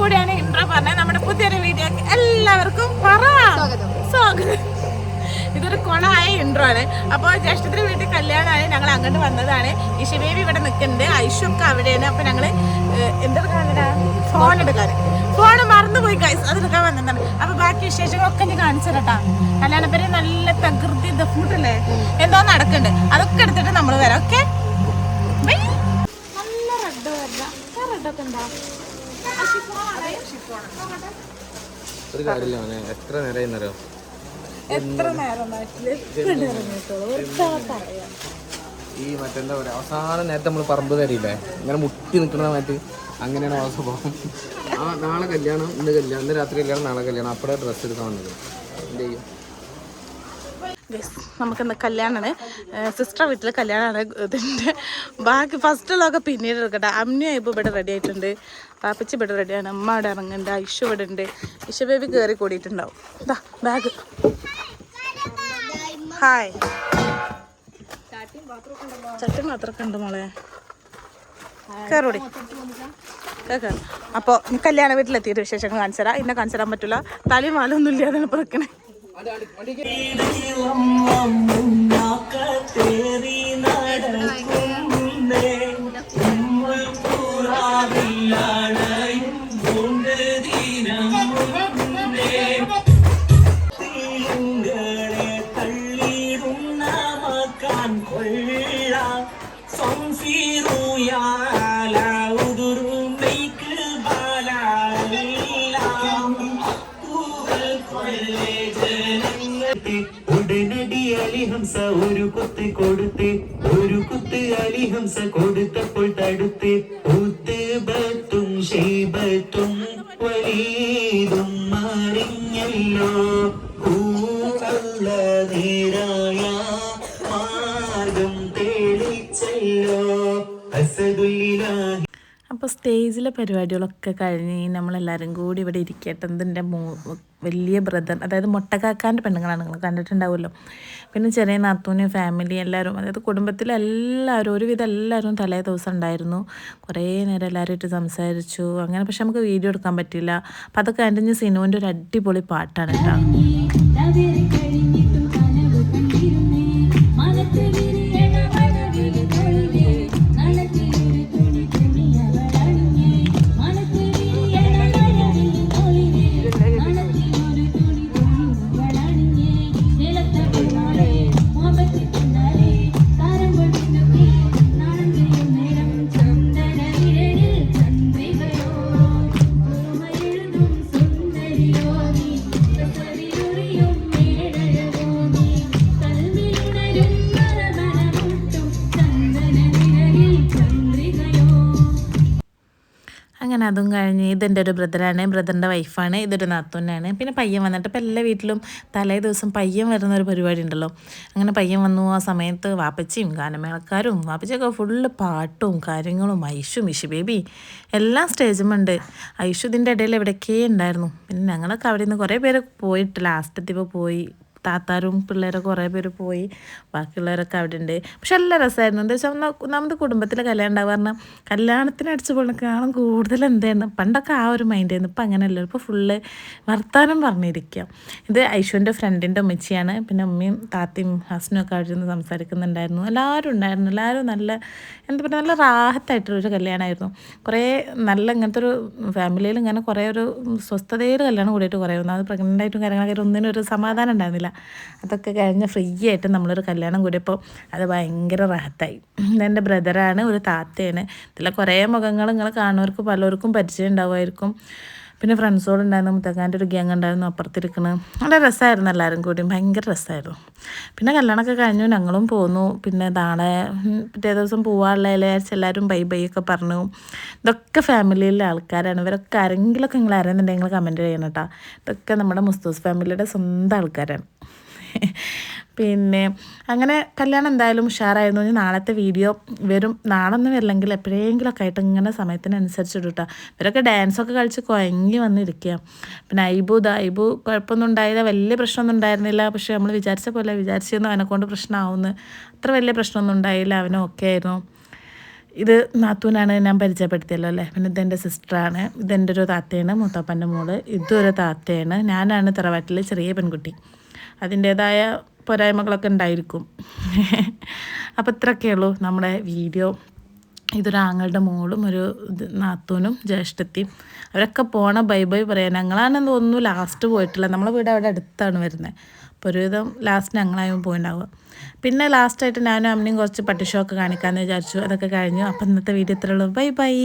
കൂടിയാണ് ഇൻട്രോ പറഞ്ഞത്. നമ്മുടെ പുതിയൊരു വീഡിയോ എല്ലാവർക്കും പറ. സ്വാഗതം. ഇതൊരു കുളമായ ഇൻട്രോ ആണ്. അപ്പോൾ ജ്യേഷ്ഠത്തിന് വീട്ടിൽ കല്യാണമാണ്. ഞങ്ങൾ അങ്ങോട്ട് വന്നതാണ്. ഇഷബേബി ഇവിടെ നിൽക്കുന്നുണ്ട്. ഐഷൊക്കെ അവിടെയാണ്. അപ്പോൾ ഞങ്ങൾ എന്തെടുക്കാനടാ ഫോൺ എടുക്കാൻ ഫോൺ മറന്നുപോയി ഗൈസ് അതെടുക്കാൻ വന്നതാണ്. അപ്പോൾ ബാക്കി വിശേഷങ്ങളൊക്കെ ഞാൻ കാണിച്ചു തരട്ടാ. കല്യാണപ്പേര് നല്ല തകൃതി ഫുഡല്ലേ എന്തോ നടക്കുന്നുണ്ട്. അതൊക്കെ എടുത്തിട്ട് നമ്മൾ വരാം. ഓക്കെ നല്ല റെഡ് വരാം റെഡൊക്കെ ഉണ്ടോ? ഒരു കാര്യമില്ല മോനെ. എത്ര നേരം ഇന്നറിയോ എത്ര നേരം ഈ മറ്റെന്താ പറയാ അവസാന നേരത്തെ നമ്മൾ പറമ്പ് തരില്ലേ ഇങ്ങനെ മുട്ടി നിൽക്കുന്ന മാറ്റി അങ്ങനെയാണ് ആ സ്വഭാവം ആ നാളെ കല്യാണം ഇന്ന് കല്യാണം ഇന്ന് രാത്രി കല്യാണം നാളെ കല്യാണം. അപ്പോഴേ ഡ്രസ്സ് എടുക്കാൻ വന്നത്. എന്ത് ചെയ്യും? നമുക്കിന്ന് കല്യാണമാണ് സിസ്റ്റർ വീട്ടിൽ കല്യാണമാണ് ഇതിന്റെ ബാക്കി ഫസ്റ്റുള്ളതൊക്കെ പിന്നീട് എടുക്കട്ടെ. അമ്മ ഇപ്പോൾ ഇവിടെ റെഡി ആയിട്ടുണ്ട്. പാപ്പച്ചി ഇവിടെ റെഡിയാണ് അമ്മ അവിടെ ഇറങ്ങുന്നുണ്ട്. ഐഷു ഇവിടെ ഉണ്ട്. ഇഷ ബേബി കയറി കൂടിയിട്ടുണ്ടാവും. ഇതാ ബാഗ് ഹായ് ചട്ടി മാത്രമൊക്കെ ഉണ്ട് മോളെ. കയറൂടി കേൾക്കാം അപ്പോൾ കല്യാണ വീട്ടിലെത്തിയിട്ട് വിശേഷങ്ങൾ കാണിച്ചു തരാം. ഇന്നെ കാണിച്ചു പറ്റില്ല തലയും വാലൊന്നും ഇല്ലാതെ ഇപ്പോൾ നിൽക്കണേ ഉടനടി അലിഹംസ ഒരു കുത്ത് കൊടുത്ത് ഒരു കുത്ത് അലിഹംസ കൊടുത്തപ്പോൾ തടുത്ത്. ഊത്ത് ബത്തും ഷെയ്ബത്തും ഊ അല്ല നേരായ മാർഗം തെളിച്ചല്ലോ അസദുല്ലാഹി അപ്പോൾ സ്റ്റേജിലെ പരിപാടികളൊക്കെ കഴിഞ്ഞ് നമ്മളെല്ലാവരും കൂടി ഇവിടെ ഇരിക്കട്ടെ. ഇതിന്റെ മൂ വലിയ ബ്രദർ അതായത് മുട്ടക്കാക്കാന്റെ പെണ്ണുങ്ങളാണ് നിങ്ങൾ കണ്ടിട്ടുണ്ടാവുമല്ലോ. പിന്നെ ചെറിയ നാത്തൂന് ഫാമിലി എല്ലാവരും അതായത് കുടുംബത്തിലെ എല്ലാവരും ഒരുവിധം എല്ലാവരും തലേ ദിവസം ഉണ്ടായിരുന്നു. കുറേ നേരം എല്ലാവരുമായിട്ട് സംസാരിച്ചു. അങ്ങനെ പക്ഷെ നമുക്ക് വീഡിയോ എടുക്കാൻ പറ്റില്ല അപ്പോൾ അതൊക്കെ കഴിഞ്ഞ് സിനുവിന്റെ ഒരു അടിപൊളി പാട്ടാണ് കേട്ടോ. അതും കഴിഞ്ഞ് ഇതെന്റെ ഒരു ബ്രദറാണ്. ബ്രദറിന്റെ വൈഫാണ്. ഇതൊരു നാത്തൂനാണ്. പിന്നെ പയ്യൻ വന്നിട്ട് ഇപ്പോൾ എല്ലാ വീട്ടിലും തലേ ദിവസം പയ്യൻ വരുന്ന ഒരു പരിപാടി ഉണ്ടല്ലോ. അങ്ങനെ പയ്യൻ വന്നു ആ സമയത്ത് വാപ്പച്ചിയും ഗാനമേളക്കാരും വാപ്പച്ചിയൊക്കെ ഫുള്ള് പാട്ടും കാര്യങ്ങളും ഐഷും ഇഷു ബേബി എല്ലാം സ്റ്റേജുമുണ്ട് ഐഷു ഇതിന്റെ ഇടയിൽ എവിടെയൊക്കെ ഉണ്ടായിരുന്നു. പിന്നെ ഞങ്ങളൊക്കെ അവിടെ നിന്ന് കുറേ പേര് പോയിട്ട് ലാസ്റ്റ് പോയി. താത്താരും പിള്ളേരെ കുറേ പേര് പോയി. ബാക്കിയുള്ളവരൊക്കെ അവിടെ ഉണ്ട് പക്ഷെ നല്ല രസമായിരുന്നു. എന്താ വെച്ചാൽ നമ്മുടെ കുടുംബത്തിലെ കല്യാണം ഉണ്ടാവുക പറഞ്ഞാൽ കല്യാണത്തിന് അടിച്ചു പോകണക്കാളും കൂടുതൽ എന്തായിരുന്നു? പണ്ടൊക്കെ ആ ഒരു മൈൻഡായിരുന്നു ഇപ്പം അങ്ങനെയല്ല. ഇപ്പോൾ ഫുള്ള് വർത്താനം പറഞ്ഞിരിക്കുക. ഇത് ഐശുവിന്റെ ഫ്രണ്ടിന്റെ ഉമ്മച്ചിയാണ്. പിന്നെ ഉമ്മയും താത്തയും ഹസ്നും ഒക്കെ അവിടെ നിന്ന് സംസാരിക്കുന്നുണ്ടായിരുന്നു. എല്ലാവരും ഉണ്ടായിരുന്നു. എല്ലാവരും നല്ല എന്താ പറയുക നല്ല റാഹത്തായിട്ടുള്ളൊരു കല്യാണമായിരുന്നു. കുറേ നല്ല ഇങ്ങനത്തെ ഒരു ഫാമിലിയിൽ ഇങ്ങനെ കുറേ ഒരു സ്വസ്ഥതയിൽ കല്യാണം കൂടിയിട്ട് കുറേ ഒന്നും അത് പ്രഗ്നന്റ് ആയിട്ടും കാര്യങ്ങളൊക്കെ ഒന്നിനൊരു ഒന്നിനും ഒരു സമാധാനം ഉണ്ടായിരുന്നില്ല. അതൊക്കെ കഴിഞ്ഞ് ഫ്രീ ആയിട്ട് നമ്മളൊരു കല്യാണം കൂടിയപ്പോൾ അത് ഭയങ്കര റാഹത്തായി എന്റെ ബ്രദറാണ് ഒരു താത്തയാണ്. ഇതിലെ കുറേ മുഖങ്ങൾ നിങ്ങൾ കാണുന്നവർക്ക് പലർക്കും പരിചയം ഉണ്ടാവുമായിരിക്കും പിന്നെ ഫ്രണ്ട്സുകളുണ്ടായിരുന്നു മുത്തക്കാന്റെ ഒരു ഗ്യാങ് ഉണ്ടായിരുന്നു അപ്പുറത്തിരിക്കണ്. നല്ല രസമായിരുന്നു എല്ലാവരും കൂടി ഭയങ്കര രസമായിരുന്നു പിന്നെ കല്യാണമൊക്കെ കഴിഞ്ഞു ഞങ്ങളും പോന്നു. പിന്നെ നാളെ പിറ്റേ ദിവസം പോവാനുള്ള എല്ലാവരും ബൈ ബൈ ഒക്കെ പറഞ്ഞു. ഇതൊക്കെ ഫാമിലിയിലെ ആൾക്കാരാണ്. ഇവരൊക്കെ ആരെങ്കിലുമൊക്കെ നിങ്ങൾ ആരെന്നുണ്ടെങ്കിൽ കമന്റ് ചെയ്യണം കേട്ടോ ഇതൊക്കെ നമ്മുടെ മുസ്തൂസ് ഫാമിലിയുടെ സ്വന്തം ആൾക്കാരാണ്. പിന്നെ അങ്ങനെ കല്യാണം എന്തായാലും ഉഷാറായിരുന്നു. ഇനി നാളത്തെ വീഡിയോ വരും. നാളെ ഒന്നും വരില്ലെങ്കിൽ എപ്പോഴെങ്കിലുമൊക്കെ ആയിട്ട് ഇങ്ങനെ സമയത്തിനനുസരിച്ച് കേട്ടോ ഇവരൊക്കെ ഡാൻസൊക്കെ കളിച്ച് കുഴങ്ങി വന്നിരിക്കുക പിന്നെ ഐബു ഇതാ ഐബു കുഴപ്പമൊന്നും ഉണ്ടായില്ല. വലിയ പ്രശ്നമൊന്നും ഉണ്ടായിരുന്നില്ല. പക്ഷേ നമ്മൾ വിചാരിച്ച പോലെ വിചാരിച്ചിരുന്നു അവനെ കൊണ്ട് പ്രശ്നമാവുമെന്ന്. അത്ര വലിയ പ്രശ്നമൊന്നും ഉണ്ടായില്ല. അവനും ഓക്കെ ആയിരുന്നു. ഇത് നാത്തൂനാണ് ഞാൻ പരിചയപ്പെടുത്തിയല്ലോ അല്ലേ? പിന്നെ ഇതെന്റെ സിസ്റ്ററാണ് ഇതെന്റെ ഒരു താത്തയാണ് മൂത്തപ്പന്റെ മോൾ. ഇതൊരു താത്തയാണ്. ഞാനാണ് തറവാട്ടിലെ ചെറിയ പെൺകുട്ടി. അതിന്റേതായ പോരായ്മകളൊക്കെ ഉണ്ടായിരിക്കും. അപ്പോൾ ഇത്രയൊക്കെ ഉള്ളൂ നമ്മുടെ വീഡിയോ. ഇതൊരു ആങ്ങളുടെ മോളും ഒരു നാത്തൂനും ജ്യേഷ്ഠത്തിയും. അവരൊക്കെ പോണ ബൈ ബൈ പറയാൻ. ഞങ്ങളാണെന്ന് തോന്നുന്നു ലാസ്റ്റ് പോയിട്ടില്ല. നമ്മളെ വീട് അവിടെ അടുത്താണ് വരുന്നത് അപ്പോൾ ഒരുവിധം ലാസ്റ്റ് ഞങ്ങളായും പോയിണ്ടാവുക. പിന്നെ ലാസ്റ്റായിട്ട് ഞാനും അമ്മയും കുറച്ച് പട്ടിഷോ ഒക്കെ കാണിക്കാമെന്ന് വിചാരിച്ചു. അതൊക്കെ കഴിഞ്ഞു. അപ്പം ഇന്നത്തെ വീഡിയോ ഇത്രയുള്ളൂ ബൈ ബൈ.